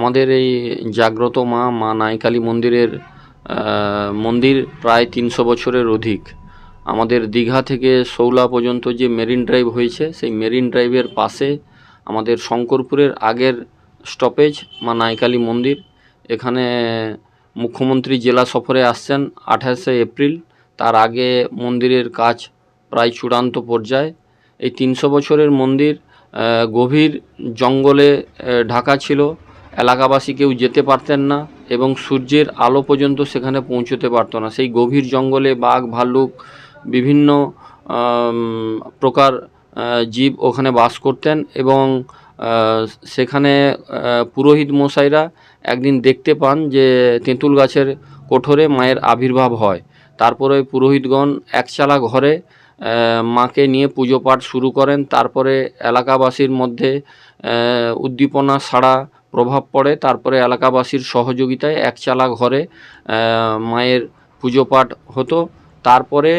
আমাদের এই জাগ্রত মা মা নাইকালী মন্দিরের মন্দির প্রায় তিনশো বছরের অধিক। আমাদের দীঘা থেকে সৌলা পর্যন্ত যে মেরিন ড্রাইভ হয়েছে, সেই মেরিন ড্রাইভের পাশে আমাদের শঙ্করপুরের আগের স্টপেজ মা নাইকালী মন্দির। এখানে মুখ্যমন্ত্রী জেলা সফরে আসছেন আঠাশে এপ্রিল। তার আগে মন্দিরের কাজ প্রায় চূড়ান্ত পর্যায়ে। এই তিনশো বছরের মন্দির গভীর জঙ্গলে ঢাকা ছিল। এলাকাবাসী কেউ যেতে পারতেন না এবং সূর্যের আলো পর্যন্ত সেখানে পৌঁছতে পারতো না। সেই গভীর জঙ্গলে বাঘ, ভাল্লুক, বিভিন্ন প্রকার জীব ওখানে বাস করতেন এবং সেখানে পুরোহিত মশাইরা একদিন দেখতে পান যে তেঁতুল গাছের কোঠরে মায়ের আবির্ভাব হয়। তারপরে পুরোহিতগণ একচালা ঘরে মাকে নিয়ে পুজো পাঠ শুরু করেন। তারপরে এলাকাবাসীর মধ্যে উদ্দীপনা, সাড়া প্রভাব পড়ে। তারপরে এলাকাবাসীর সহযোগিতায় একচালা ঘরে মায়ের পুজো পাঠ হতো। তারপরে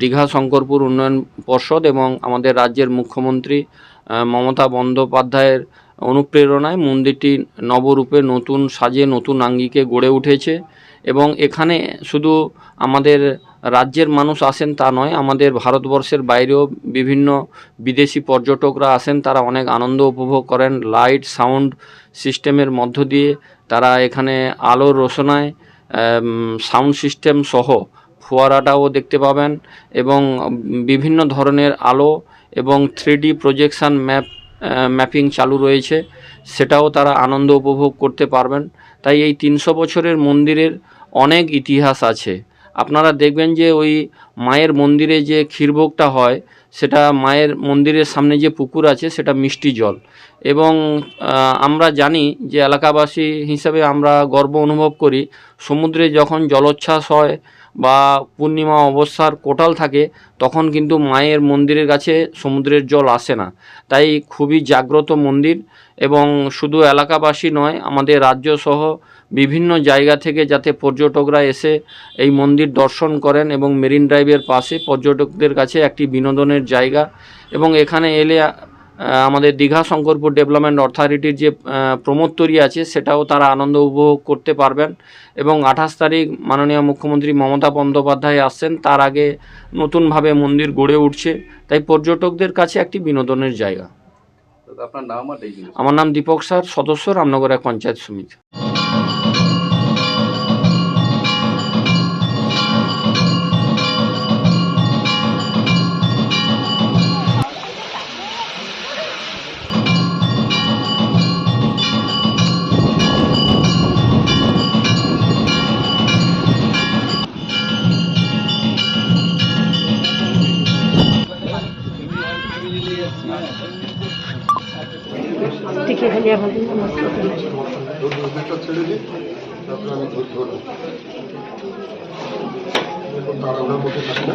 দীঘা শঙ্করপুর উন্নয়ন পর্ষদ এবং আমাদের রাজ্যের মুখ্যমন্ত্রী মমতা বন্দ্যোপাধ্যায়ের অনুপ্রেরণায় মন্দিরটি নবরূপে নতুন সাজে, নতুন আঙ্গিকে গড়ে উঠেছে। এবং এখানে শুধু আমাদের রাজ্যের মানুষ আসেন তা নয়, আমাদের ভারতবর্ষের বাইরেও বিভিন্ন বিদেশি পর্যটকরা আসেন, তারা অনেক আনন্দ উপভোগ করেন, লাইট, সাউন্ড সিস্টেমের মধ্য দিয়ে তারা এখানে আলোর রোশনায় সাউন্ড সিস্টেম সহ ফোয়ারাটাও দেখতে পাবেন এবং বিভিন্ন ধরনের আলো এবং থ্রিডি প্রজেকশন ম্যাপ ম্যাপিং চালু রয়েছে। সেটাও তারা আনন্দ উপভোগ করতে পারবেন। তাই এই তিনশো বছরের মন্দিরের অনেক ইতিহাস আছে। আপনারা দেখবেন যে ওই মায়ের মন্দিরে যে ক্ষীরভোগটা হয়, সেটা মায়ের মন্দিরের সামনে যে পুকুর আছে, সেটা মিষ্টি জল। এবং আমরা জানি যে এলাকাবাসী হিসাবে আমরা গর্ব অনুভব করি, সমুদ্রে যখন জলোচ্ছ্বাস হয় বা পূর্ণিমা অবস্থার কোটাল থাকে, তখন কিন্তু মায়ের মন্দিরের কাছে সমুদ্রের জল আসে না। তাই খুবই জাগ্রত মন্দির এবং শুধু এলাকাবাসী নয়, আমাদের রাজ্য সহ বিভিন্ন জায়গা থেকে যাতে পর্যটকরা এসে এই মন্দির দর্শন করেন এবং মেরিন ড্রাইভের পাশে পর্যটকদের কাছে একটি বিনোদনের জায়গা এবং এখানে এলে আমাদের দীঘা শঙ্করপুর ডেভেলপমেন্ট অথরিটির যে প্রমোত্তরী আছে সেটাও তারা আনন্দ উপভোগ করতে পারবেন। এবং আঠাশ তারিখ মাননীয় মুখ্যমন্ত্রী মমতা বন্দ্যোপাধ্যায় আসছেন তার আগে নতুনভাবে মন্দির গড়ে উঠছে। তাই পর্যটকদের কাছে একটি বিনোদনের জায়গা। আপনার নাম আমার নাম দীপক স্যার সদস্য রামনগর এক পঞ্চায়েত সমিতি। টিকে সমস্ত দুধটা ছেড়ে দিই মধ্যে থাকি না।